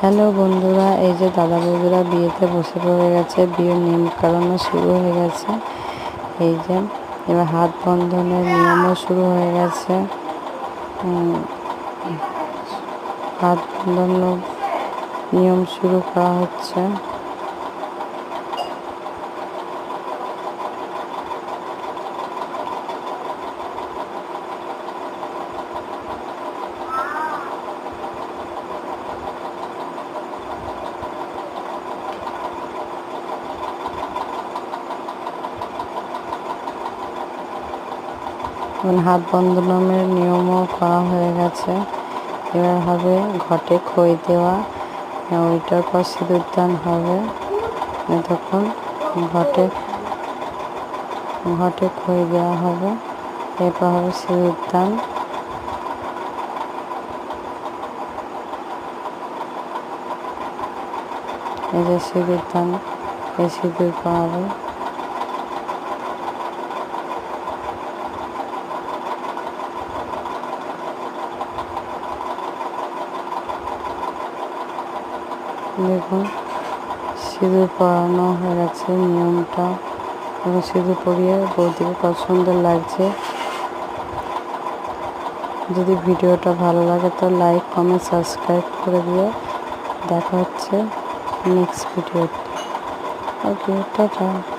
Hello বন্ধুরা, এই যে দাদা বৌদিরা বিয়েতে বসে পড়ে গেছে, বিয়ের নিয়ম কারণও শুরু হয়ে গেছে। এই যে, এবার হাত বন্ধনের নিয়মও শুরু হয়ে গেছে। হাত বন্ধন নিয়ম শুরু করা হচ্ছে। হাত বন্ধনের নিয়মও করা হয়ে গেছে। এবার হবে ঘটে খই দেওয়া। ওইটার পর সিঁদুর দান হবে। তখন ঘটে ঘটে খই দেওয়া হবে। এরপর হবে সিঁদুর দান। এই যে সিঁদুর দান, এই সিঁদুর পাওয়াবে দেখুন সিঁদুর পরানো হয়ে গেছে, নিয়মটা। এবং সিঁদুর পরিয়ে বৌদিকে কত সুন্দর লাগছে। যদি ভিডিওটা ভালো লাগে তো লাইক, কমেন্ট, সাবস্ক্রাইব করে দিয়ে দেখা হচ্ছে নেক্সট ভিডিওতে। Okay, tata.